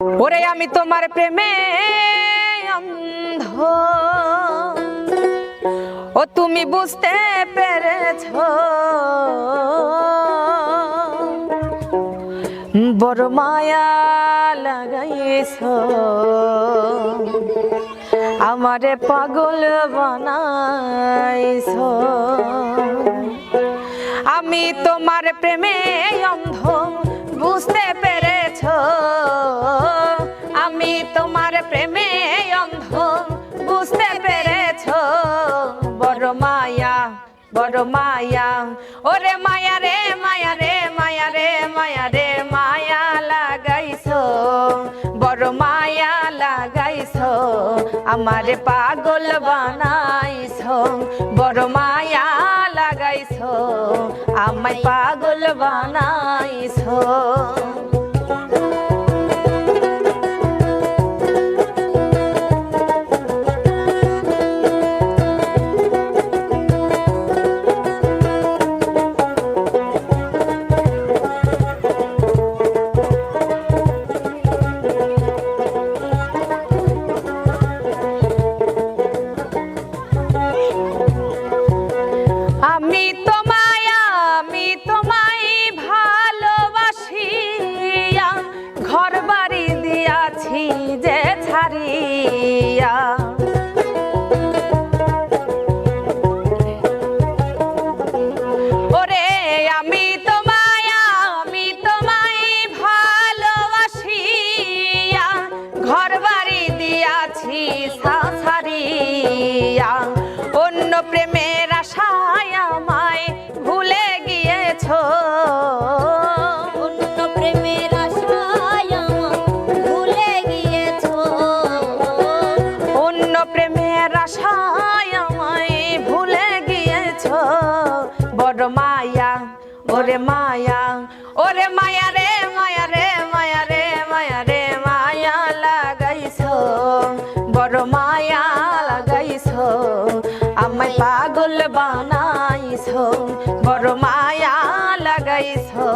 ওরে আমি তোমার প্রেমে অন্ধ। ও, তুমি বুঝতে পেরেছ। বড় মায়া লাগাইছ। আমারে পাগল বানাইছ। আমি তোমার প্রেমে অন্ধ, বুঝতে পেরেছ। তোমার প্রেমে অন্ধ, বুঝতে পেরেছ? বড় মায়া বড় মায়া। ওরে মায়া রে মায়া রে মায়া রে মায়া রে, মায়া লাগাইছো। বড় মায়া লাগাইছো, আমারে পাগল বানাইছো। বড় মায়া লাগাইছো, আমায় পাগল বানাইছো। আমি তোমায় ওরে মায়া ওরে মায়া রে মায়া রে মায়া রে মায়া রে, মায়া লাগাইছো, বড় মায়া লাগাইছো, আমায় পাগল বানাইছো, বড় মায়া লাগাইছো,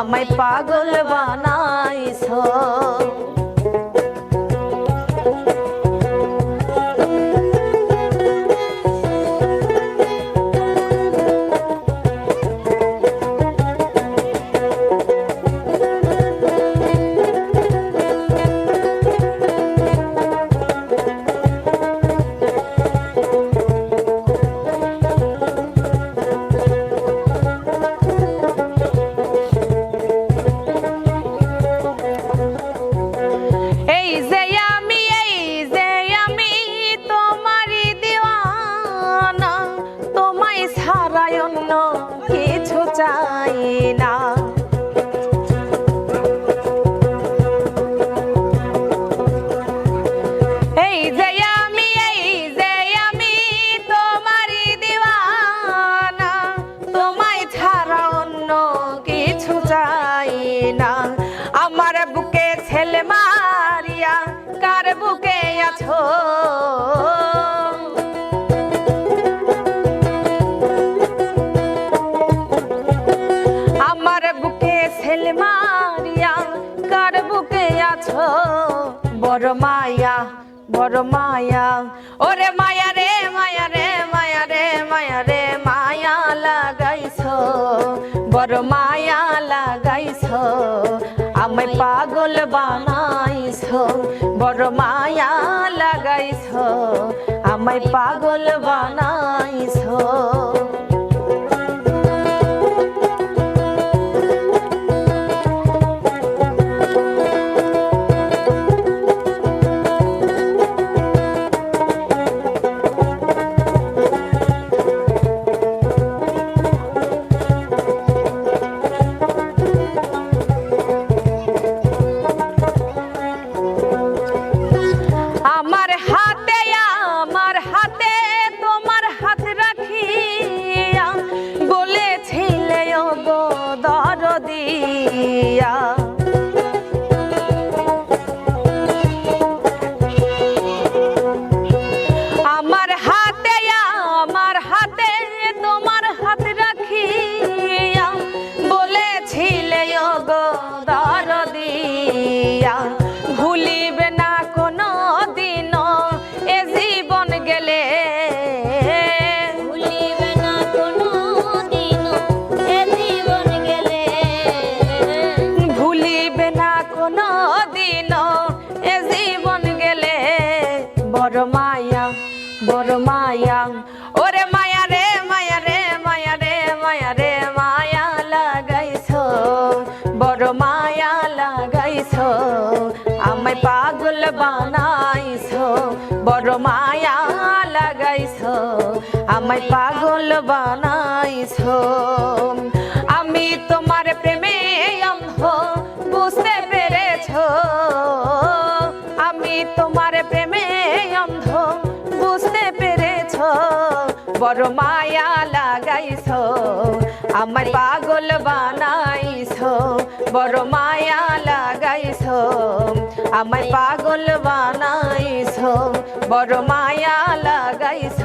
আমায় পাগল বানাইছো। চাই না। বড় মায়া বড় মায়া। ওরে মায়া রে মায়া রে মায়া রে মায়া রে, মায়া লাগাইছো। বড় মায়া লাগাইছো, আমায় পাগল বানাইছো। বড় মায়া লাগাইছো, আমায় পাগল বানাইছো। আমার হাতে বড় মায়া বড় মায়া। ওরে মায়া রে মায়া রে মায়া রে মায়া রে, মায়া লাগাইছ। বড় মায়া লাগাইছ, আমায় পাগল বানাইছ। বড় মায়া লাগাইছ, আমায় পাগল বানাইছ। আমি তোমার প্রেমে অন্ধ, বুঝতে পেরেছ। আমি তোমার বড় মায়া লাগাইছ, আমার পাগল বানাইছ, বড় মায়া লাগাইছ আমায় পাগল বানাইছ, বড় মায়া লাগাইছ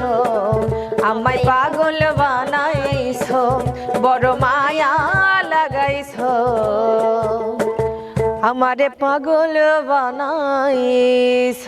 আমায় পাগল বানাইছ, বড় মায়া লাগাইছ। আমারে পাগল বানাইছ।